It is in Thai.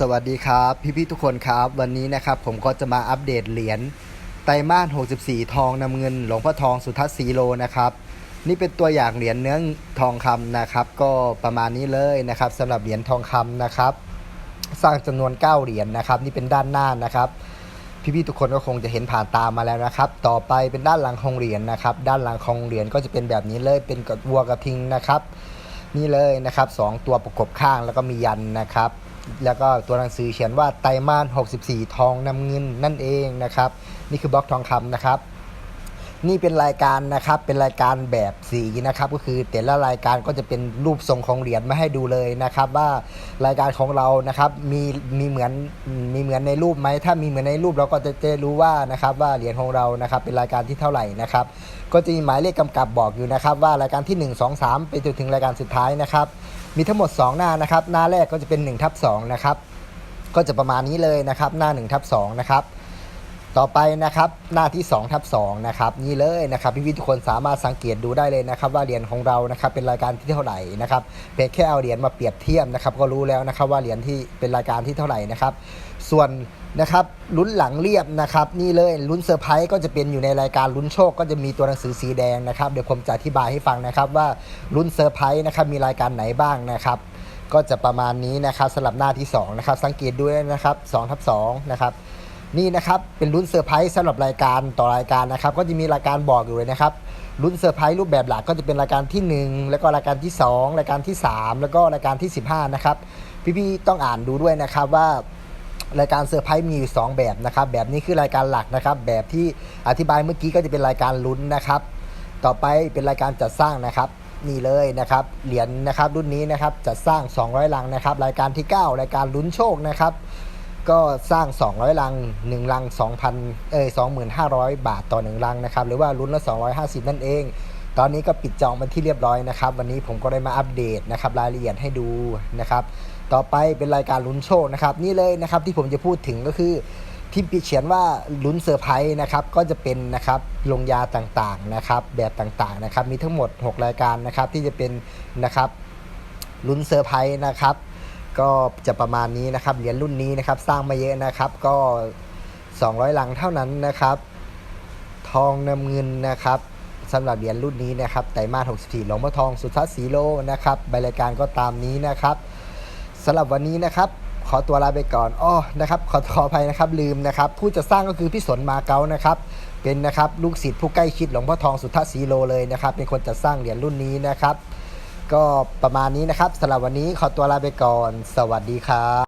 สวัสดีครับ พี่ๆทุกคนครับ วันนี้นะครับผมก็จะมาอัปเดตเหรียญไตรมาส64 ทองนำเงิน หลวงพ่อทองสุทัศน์สีโลนะครับ นี่เป็นตัวอย่างเหรียญเนื้อทองคำนะครับ ก็ประมาณนี้เลยนะครับสำหรับเหรียญทองคำนะครับ สร้างจำนวน 9 เหรียญนะครับ นี่เป็นด้านหน้านะครับ พี่ๆทุกคนก็คงจะเห็นผ่านตามมาแล้วนะครับ ต่อไปเป็นด้านหลังของเหรียญนะครับ ด้านหลังของเหรียญก็จะเป็นแบบนี้เลยเป็นกัวัวกระทิงนะครับ นี่เลยนะครับสองตัวประกบข้างแล้วก็มียันนะครับ แล้วก็ตัวหนังสือเขียนว่าไตรมาส64 ทองนำเงินนั่นเองนะครับ นี่คือบล็อกทองคำนะครับ นี่เป็นรายการนะครับ เป็นรายการแบบสีนะครับ ก็คือแต่ละรายการก็จะเป็นรูปทรงของเหรียญมาให้ดูเลยนะครับ ว่ารายการของเรานะครับมีมีเหมือนมีเหมือนในรูปไหมถ้ามีเหมือนในรูปเราก็จะจะรู้ว่านะครับว่าเหรียญของเรานะครับ เป็นรายการที่เท่าไหร่นะครับ ก็จะมีหมายเลขกำกับบอกอยู่นะครับ ว่ารายการที่ 1 2 3 ไปจนถึงรายการสุดท้ายนะครับ มีทั้งหมด 2 หน้านะครับ หน้าแรกก็จะเป็น1ทับ2นะครับ ก็จะประมาณนี้เลยนะครับ หน้า1ทับ2นะครับ ต่อไปนะครับหน้าที่2ทับ2นะครับนี่เลยนะครับพี่ๆทุกคนสามารถสังเกตดูได้เลยนะครับ ว่าเหรียญของเรานะครับเป็นรายการที่เท่าไหร่นะครับเพียงแค่เอาเหรียญมาเปรียบเทียบนะครับก็รู้แล้วนะครับว่าเหรียญที่เป็นรายการที่เท่าไหร่นะครับ ส่วนนะครับลุ้นหลังเรียบนะครับนี่เลยลุ้นเซอร์ไพรส์ก็จะเป็นอยู่ในรายการลุ้นโชคก็จะมีตัวหนังสือสีแดงนะครับเดี๋ยวผมจะอธิบายให้ฟังนะครับว่าลุ้นเซอร์ไพรส์นะครับมีรายการไหนบ้างนะครับ ก็จะประมาณนี้นะครับสำหรับหน้าที่สองนะครับสังเกตด้วยนะครับ2ทับ2นะครับ นี่นะครับเป็นลุ้นเซอร์ไพรส์สำหรับรายการต่อรายการนะครับ ก็จะมีรายการบอกอยู่เลยนะครับลุ้นเซอร์ไพรส์รูปแบบหลักก็จะเป็นรายการที่ 1 แล้วก็รายการที่ 2 รายการที่ 3 แล้วก็รายการที่ 15 นะครับ พี่ๆต้องอ่านดูด้วยนะครับว่ารายการเซอร์ไพรส์มีอยู่ 2 แบบนะครับ แบบนี้คือรายการหลักนะครับ แบบที่อธิบายเมื่อกี้ก็จะเป็นรายการลุ้นนะครับ ต่อไปเป็นรายการจัดสร้างนะครับ นี่เลยนะครับเหรียญนะครับรุ่นนี้นะครับจัดสร้าง 200 ลังนะครับ รายการที่ 9 รายการลุ้นโชคนะครับ ก็สร้าง 200 ลัง 1 ลัง 2,000เอ้ย2500 บาทต่อ 1 ลังนะครับ หรือว่ารุ่นละ 250 นั่นเอง ตอนนี้ก็ปิดจองเป็นที่เรียบร้อยนะครับ วันนี้ผมก็ได้มาอัปเดตนะครับรายละเอียดให้ดูนะครับ ต่อไปเป็นรายการลุ้นโชคนะครับ นี่เลยนะครับที่ผมจะพูดถึงก็คือที่เขียนว่าลุ้นเซอร์ไพรส์นะครับก็จะเป็นนะครับลงยาต่างๆนะครับ แบบต่างๆนะครับ มีทั้งหมด 6 รายการนะครับที่จะเป็นนะครับลุ้นเซอร์ไพรส์นะครับ ก็จะประมาณนี้นะครับเหรียญรุ่นนี้นะครับสร้างมาเยอะนะครับก็ 200 ลังเท่านั้นนะครับ ทองนำเงินนะครับสำหรับเหรียญรุ่นนี้นะครับไตรมาส64หลวงพ่อทองสุทัศน์สีโลนะครับใบรายการก็ตามนี้นะครับสำหรับวันนี้นะครับ ขอตัวลาไปก่อนอ้อนะครับ ขอขออภัยนะครับลืมนะครับ ผู้จะสร้างก็คือพี่สนมาเก๊านะครับ เป็นนะครับลูกศิษย์ผู้ใกล้ชิดหลวงพ่อทองสุทัศน์สีโลเลยนะครับ เป็นคนจัดสร้างเหรียญรุ่นนี้นะครับ ก็ประมาณนี้นะครับสำหรับวันนี้ขอตัวลาไปก่อน สวัสดีครับ